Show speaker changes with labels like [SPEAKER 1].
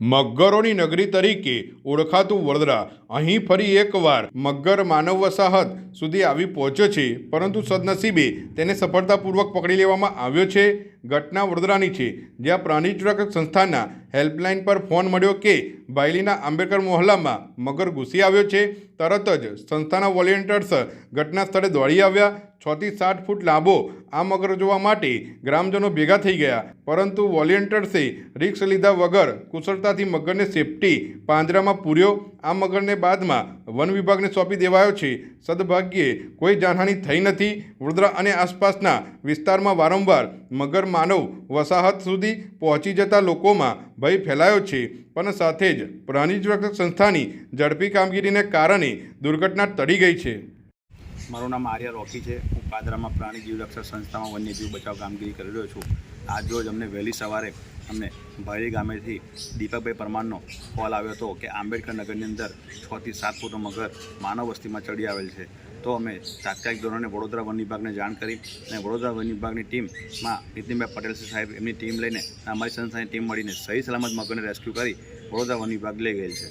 [SPEAKER 1] મગરોની નગરી તરીકે ઓળખાતું વડોદરા. અહીં ફરી એકવાર મગર માનવ વસાહત સુધી આવી પહોંચ્યો છે, પરંતુ સદનસીબે તેને સફળતાપૂર્વક પકડી લેવામાં આવ્યો છે. ઘટના વડોદરાની છે, જ્યાં પ્રાણી સંસ્થાના હેલ્પલાઇન પર ફોન મળ્યો કે બાયલીના આંબેડકર મોહલ્લામાં મગર ઘૂસી આવ્યો છે. તરત જ સંસ્થાના વોલેન્ટિયર્સ ઘટના સ્થળે દોડી આવ્યા. છથી સાત ફૂટ લાંબો આ મગર જોવા માટે ગ્રામજનો ભેગા થઈ ગયા, પરંતુ વોલેન્ટિયર્સે રિક્સ લીધા વગર કુશળતાથી મગરને સેફટી પાંજરામાં પૂર્યો. આ મગરને બાદમાં વન વિભાગને સોંપી દેવાયો છે. સદભાગ્યે કોઈ જાનહાનિ થઈ નથી. વડોદરા અને આસપાસના વિસ્તારમાં વારંવાર મગર માનવ વસાહત સુધી પહોંચી જતા લોકોમાં ભય ફેલાયો છે. પણ સાથે જ પ્રાણી સંસ્થાની ઝડપી કામગીરીને કારણે દુર્ઘટના ટળી ગઈ છે.
[SPEAKER 2] મારું નામ આર્ય રોકી છે. હું પાદરામાં પ્રાણી જીવરક્ષક સંસ્થામાં વન્યજીવ બચાવ કામગીરી કરી રહ્યો છું. આજ રોજ અમને વહેલી સવારે અમને ભાયલી ગામેથી દીપકભાઈ પરમારનો કોલ આવ્યો હતો કે આંબેડકર નગરની અંદર છથી સાત ફૂટનો મગર માનવ વસ્તીમાં ચડી આવેલ છે. તો અમે તાત્કાલિક ધોરણે વડોદરા વન વિભાગને જાણ કરી અને વડોદરા વન વિભાગની ટીમમાં નીતિનભાઈ પટેલ સાહેબ એમની ટીમ લઈને અમારી સંસ્થાની ટીમ મળીને સહી સલામત મગરને રેસ્ક્યુ કરી વડોદરા વન વિભાગ લઈ ગયેલ છે.